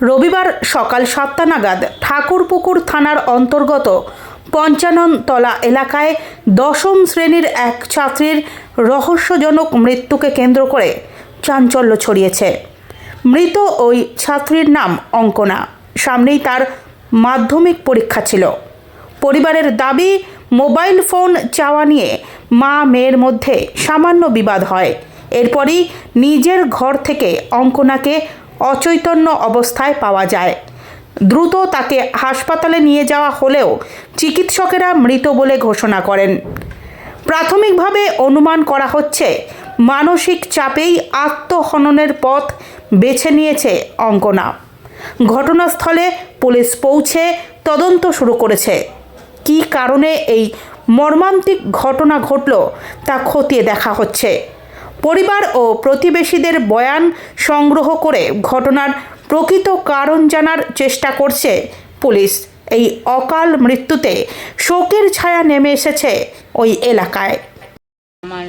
রবিবার সকাল সাতটা নাগাদ ঠাকুরপুকুর থানার অন্তর্গত পঞ্চাননতলা এলাকায় দশম শ্রেণির এক ছাত্রীর রহস্যজনক মৃত্যুকে কেন্দ্র করে চাঞ্চল্য ছড়িয়েছে। মৃত ওই ছাত্রীর নাম অঙ্কনা। সামনেই তার মাধ্যমিক পরীক্ষা ছিল। পরিবারের দাবি, মোবাইল ফোন চাওয়া নিয়ে মা মেয়ের মধ্যে সামান্য বিবাদ হয়। এরপরই নিজের ঘর থেকে অঙ্কনাকে অচৈতন্য অবস্থায় পাওয়া যায়। দ্রুত তাকে হাসপাতালে নিয়ে যাওয়া হলেও চিকিৎসকেরা মৃত বলে ঘোষণা করেন। প্রাথমিকভাবে অনুমান করা হচ্ছে, মানসিক চাপেই আত্মহননের পথ বেছে নিয়েছে অঙ্কনা। ঘটনাস্থলে পুলিশ পৌঁছে তদন্ত শুরু করেছে। কী কারণে এই মর্মান্তিক ঘটনা ঘটল তা খতিয়ে দেখা হচ্ছে। পরিবার ও প্রতিবেশীদের বয়ান সংগ্রহ করে ঘটনার প্রকৃত কারণ জানার চেষ্টা করছে পুলিশ। এই অকাল মৃত্যুতে শোকের ছায়া নেমে এসেছে ওই এলাকায়। আমার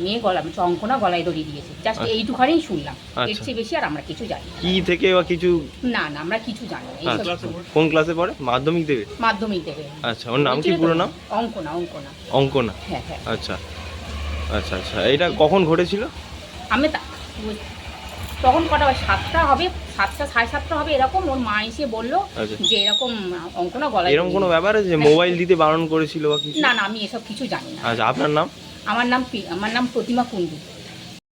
মেয়ে গলা অঙ্কনা গলায় দড়ি দিয়েছে। জাস্ট আচ্ছা। এইটুখানি শুনলাম। এর আচ্ছা। চেয়ে বেশি আর আমরা কিছু জানি না। কি থেকে বা কিছু? না না আমরা কিছু জানি না। এইসব আচ্ছা কোন ক্লাসে পড়ে? মাধ্যমিক দেবে? মাধ্যমিক দেবে। আচ্ছা ওর নাম কি পুরো নাম? অঙ্কনা অঙ্কনা। অঙ্কনা। হ্যাঁ হ্যাঁ। আচ্ছা। আচ্ছা আচ্ছা। এটা কখন ঘটেছিল? আমি তা- তখন কটা হবে? সাতটা হবে সাতটা সাড়ে সাতটা হবে এরকম ওর মা এসে বলল আচ্ছা। যে এরকম অঙ্কনা গলায় এরকম কোনো ব্যাপার আছে যে মোবাইল দিতে বারণ করেছিল বা কিছু? না না আমি এসব কিছু জানি না। আচ্ছা আপনার নাম? আমার নাম পি- আমার নাম প্রতিমা কুন্ডু